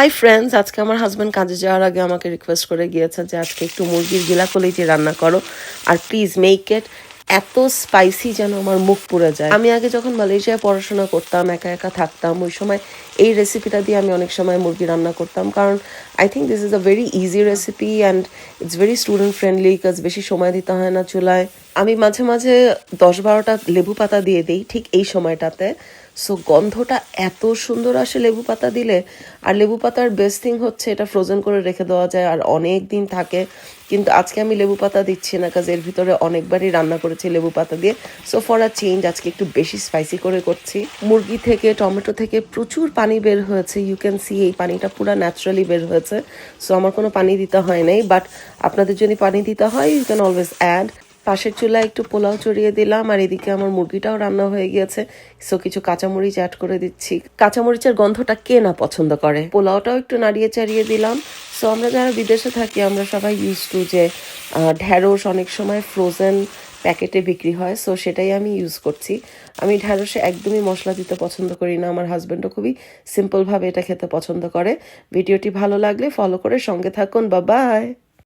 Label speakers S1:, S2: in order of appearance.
S1: Hi friends আজকে আমার husband কাজে যাওয়ার আগে আমাকে রিকোয়েস্ট করে গিয়েছে যে আজকে একটু মুরগির গিলা কলিটি রান্না করো। আর প্লিজ মেক ইট এত স্পাইসি যেন আমার মুখ পুড়ে যায়। আমি আগে যখন মালয়েশিয়ায় পড়াশোনা করতাম, একা একা থাকতাম, ওই সময় এই রেসিপিটা দিয়ে আমি অনেক সময় মুরগি রান্না করতাম। কারণ I think this is a very easy recipe and it's very student friendly কাজ বেশি সময় দিতে হয় না চুলায়। আমি মাঝে মাঝে দশ বারোটা লেবু পাতা দিয়ে দিই ঠিক এই সময়টাতে। সো গন্ধটা এত সুন্দর আসে লেবু পাতা দিলে। আর লেবু পাতার বেস্ট থিং হচ্ছে এটা ফ্রোজেন করে রেখে দেওয়া যায় আর অনেক দিন থাকে। কিন্তু আজকে আমি লেবু পাতা দিচ্ছি না কাজ এর ভিতরে অনেকবারই রান্না করেছি লেবু পাতা দিয়ে। সো ফর আ চেঞ্জ আজকে একটু বেশি স্পাইসি করে করছি। মুরগি থেকে, টমেটো থেকে প্রচুর পানি বের হয়েছে। ইউ ক্যান সি এই পানিটা পুরো ন্যাচারালি বের হয়েছে। সো আমার কোনো পানি দিতে হয় নাই বাট আপনাদের যদি পানি দিতে হয় ইউ ক্যান অলওয়েজ অ্যাড পাশের চুলায় একটু পোলাও চড়িয়ে দিলাম, আর এদিকে আমার মুরগিটাও রান্না হয়ে গিয়েছে। সো কিছু কাঁচামরিচ অ্যাড করে দিচ্ছি। কাঁচামরিচের গন্ধটা কে না পছন্দ করে? পোলাওটাও একটু নাড়িয়ে চাড়িয়ে দিলাম। সো আমরা যারা বিদেশে থাকি, আমরা সবাই ইউজ টু যে ঢ্যাঁড়স অনেক সময় ফ্রোজেন প্যাকেটে বিক্রি হয়। সো সেটাই আমি ইউজ করছি। আমি ঢ্যাঁড়সে একদমই মশলা দিতে পছন্দ করি না। আমার হাজব্যান্ডও খুবই সিম্পলভাবে এটা খেতে পছন্দ করে। ভিডিওটি ভালো লাগলে ফলো করে সঙ্গে থাকুন। বা বাই